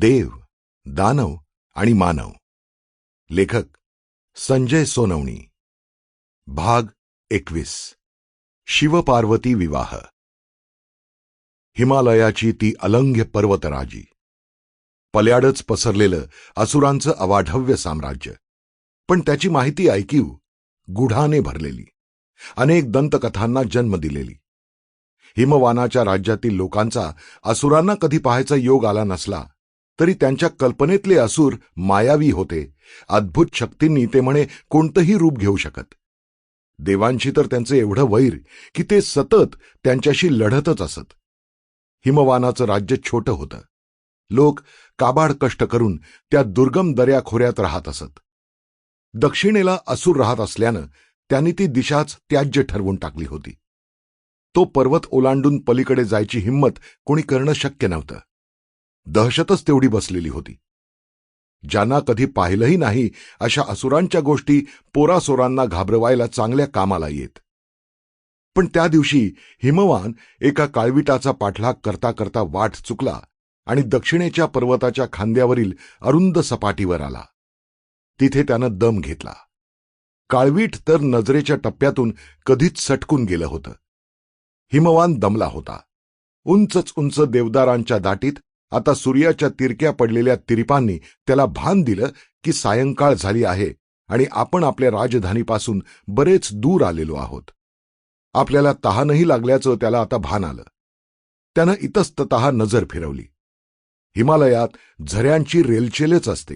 देव दानव आणि मानव. लेखक संजय सोनवणी. भाग एकवीस. शिवपार्वती विवाह. हिमालयाची ती अलंघ्य पर्वतराजी. पल्याडच पसरलेलं असुरांचं अवाढव्य साम्राज्य. पण त्याची माहिती ऐकीव गुढाने भरलेली. अनेक दंतकथांना जन्म दिलेली. हिमवानाच्या राज्यातील लोकांचा असुरांना कधी पाहायचा योग आला नसला तरी त्यांच्या कल्पनेतले असुर मायावी होते. अद्भुत शक्तींनी ते म्हणे कोणतंही रूप घेऊ शकत. देवांशी तर त्यांचं एवढं वैर की ते सतत त्यांच्याशी लढतच असत. हिमवानाचं राज्य छोटं होतं. लोक काबाड कष्ट करून त्या दुर्गम दर्याखोऱ्यात राहत असत. दक्षिणेला असुर राहत असल्यानं त्यांनी ती दिशाच त्याज्य ठरवून टाकली होती. तो पर्वत ओलांडून पलीकडे जायची हिंमत कोणी करणं शक्य नव्हतं. दहशतच तेवढी बसलेली होती. ज्यांना कधी पाहिलंही नाही अशा असुरांच्या गोष्टी पोरासोरांना घाबरवायला चांगल्या कामाला येत. पण त्या दिवशी हिमवान एका काळविटाचा पाठलाग करता करता वाट चुकला आणि दक्षिणेच्या पर्वताच्या खांद्यावरील अरुंद सपाटीवर आला. तिथे त्यानं दम घेतला. काळवीट तर नजरेच्या टप्प्यातून कधीच सटकून गेलं होतं. हिमवान दमला होता. उंचच उंच देवदारांच्या दाटीत आता सूर्याच्या तिरक्या पडलेल्या तिरिपांनी त्याला भान दिलं की सायंकाळ झाली आहे आणि आपण आपल्या राजधानीपासून बरेच दूर आलेलो आहोत. आपल्याला तहानही लागल्याचं त्याला आता भान आलं. त्यानं इतस्ततः नजर फिरवली. हिमालयात झऱ्यांची रेलचेलच असते.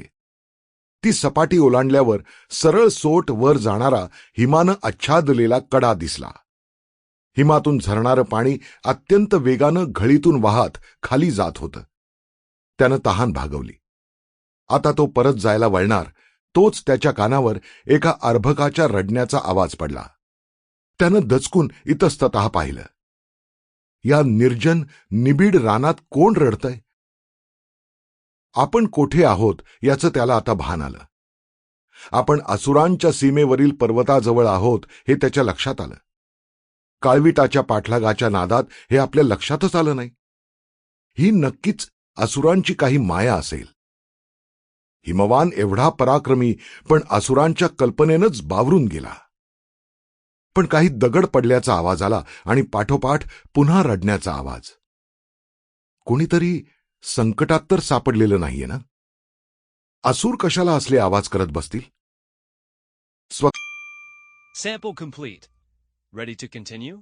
ती सपाटी ओलांडल्यावर सरळ सोट वर जाणारा हिमानं आच्छादलेला कडा दिसला. हिमातून झरणारं पाणी अत्यंत वेगानं घळीतून वाहत खाली जात होतं. त्यानं तहान भागवली. आता तो परत जायला वळणार तोच त्याच्या कानावर एका अर्भकाच्या रडण्याचा आवाज पडला. त्यानं दचकून इतस्तत पाहिलं. या निर्जन निबिड रानात कोण रडतय? आपण कोठे आहोत याचं त्याला आता भान आलं. आपण असुरांच्या सीमेवरील पर्वताजवळ आहोत हे त्याच्या लक्षात आलं. काळविटाच्या पाठलागाच्या नादात हे आपल्या लक्षातच आलं नाही. ही नक्कीच असुरांची काही माया असेल. हिमवान एवढा पराक्रमी पण असुरांच्या कल्पनेनंच बावरून गेला. पण काही दगड पडल्याचा आवाज आला आणि पाठोपाठ पुन्हा रडण्याचा आवाज. कोणीतरी संकटात तर सापडलेलं नाहीये ना? असुर कशाला असले आवाज करत बसतील? स्व Sample complete. Ready to continue?